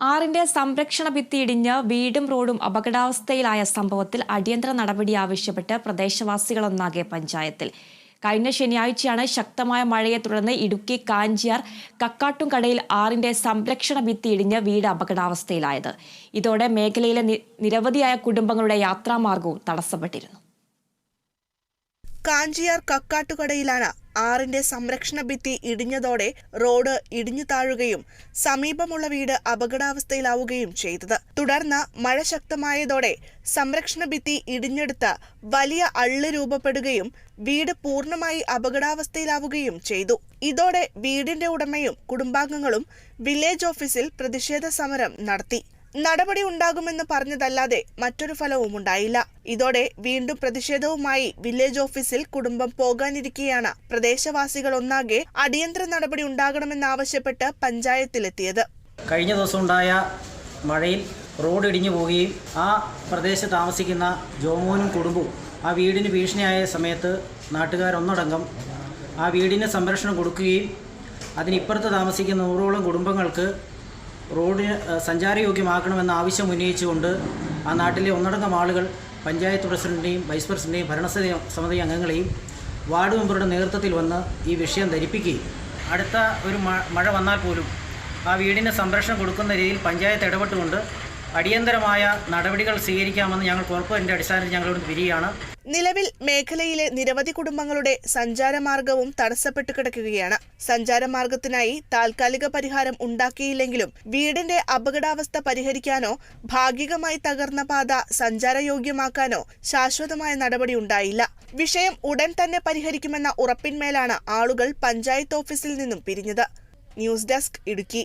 ആറിന്റെ സംരക്ഷണ ഭിത്തി ഇടിഞ്ഞ് വീടും റോഡും അപകടാവസ്ഥയിലായ സംഭവത്തിൽ അടിയന്തര നടപടി ആവശ്യപ്പെട്ട് പ്രദേശവാസികളൊന്നാകെ പഞ്ചായത്തിൽ. കഴിഞ്ഞ ശനിയാഴ്ചയാണ് ശക്തമായ മഴയെ തുടർന്ന് ഇടുക്കി കാഞ്ചിയാർ കക്കാട്ടുംകടയിൽ ആറിന്റെ സംരക്ഷണ ഭിത്തി ഇടിഞ്ഞ് വീട് അപകടാവസ്ഥയിലായത്. ഇതോടെ മേഖലയിലെ നിരവധിയായ കുടുംബങ്ങളുടെ യാത്രാമാർഗവും തടസ്സപ്പെട്ടിരുന്നു. കാഞ്ചിയാർ കക്കാട്ടുകടയിലാണ് ആറിന്റെ സംരക്ഷണ ഭിത്തി ഇടിഞ്ഞതോടെ റോഡ് ഇടിഞ്ഞു താഴുകയും സമീപമുള്ള വീട് അപകടാവസ്ഥയിലാവുകയും ചെയ്തത്. തുടർന്ന് മഴ ശക്തമായതോടെ സംരക്ഷണ ഭിത്തി ഇടിഞ്ഞെടുത്ത് വലിയ അള്ള് രൂപപ്പെടുകയും വീട് പൂർണമായി അപകടാവസ്ഥയിലാവുകയും ചെയ്തു. ഇതോടെ വീടിന്റെ ഉടമയും കുടുംബാംഗങ്ങളും വില്ലേജ് ഓഫീസിൽ പ്രതിഷേധ സമരം നടത്തി. നടപടി ഉണ്ടാകുമെന്ന് പറഞ്ഞതല്ലാതെ മറ്റൊരു ഫലവും ഉണ്ടായില്ല. ഇതോടെ വീണ്ടും പ്രതിഷേധവുമായി വില്ലേജ് ഓഫീസിൽ കുടുംബം പോകാനിരിക്കെയാണ് പ്രദേശവാസികൾ ഒന്നാകെ അടിയന്തര നടപടി ഉണ്ടാകണമെന്നാവശ്യപ്പെട്ട് പഞ്ചായത്തിലെത്തിയത്. കഴിഞ്ഞ ദിവസം ഉണ്ടായ മഴയിൽ റോഡ് ഇടിഞ്ഞു പോവുകയും ആ പ്രദേശത്ത് താമസിക്കുന്ന ജോമോനും കുടുംബവും ആ വീടിന് ഭീഷണിയായ സമയത്ത് നാട്ടുകാരൊന്നടങ്കം ആ വീടിന് സംരക്ഷണം കൊടുക്കുകയും അതിനിപ്പുറത്ത് താമസിക്കുന്ന നൂറോളം കുടുംബങ്ങൾക്ക് റോഡ് സഞ്ചാരയോഗ്യമാക്കണമെന്ന ആവശ്യം ഉന്നയിച്ചുകൊണ്ട് ആ നാട്ടിലെ ഒന്നടങ്കം ആളുകൾ പഞ്ചായത്ത് പ്രസിഡന്റിനെയും വൈസ് പ്രസിഡന്റിനെയും ഭരണസമിതി സമിതി അംഗങ്ങളെയും വാർഡ് മെമ്പറുടെ നേതൃത്വത്തിൽ വന്ന് ഈ വിഷയം ധരിപ്പിക്കുകയും. അടുത്ത ഒരു മഴ വന്നാൽ പോലും ആ വീടിന് സംരക്ഷണം കൊടുക്കുന്ന രീതിയിൽ പഞ്ചായത്ത് ഇടപെട്ടുകൊണ്ട് അടിയന്തരമായ നടപടികൾ സ്വീകരിക്കാമെന്ന് ഞങ്ങൾ കോർപ്പറേറ്റിന്റെ അടിസ്ഥാനത്തിൽ ഞങ്ങളോട് പിരിയാണ് നിലവിൽ മേഖലയിലെ നിരവധി കുടുംബങ്ങളുടെ സഞ്ചാരമാർഗവും തടസ്സപ്പെട്ടു കിടക്കുകയാണ്. സഞ്ചാരമാർഗത്തിനായി താൽക്കാലിക പരിഹാരം ഉണ്ടാക്കിയില്ലെങ്കിലും വീടിന്റെ അപകടാവസ്ഥ പരിഹരിക്കാനോ ഭാഗികമായി തകർന്ന പാത സഞ്ചാരയോഗ്യമാക്കാനോ ശാശ്വതമായ നടപടി ഉണ്ടായില്ല. വിഷയം ഉടൻ തന്നെ പരിഹരിക്കുമെന്ന ഉറപ്പിന്മേലാണ് ആളുകൾ പഞ്ചായത്ത് ഓഫീസിൽ നിന്നും പിരിഞ്ഞത്. News desk Idukki.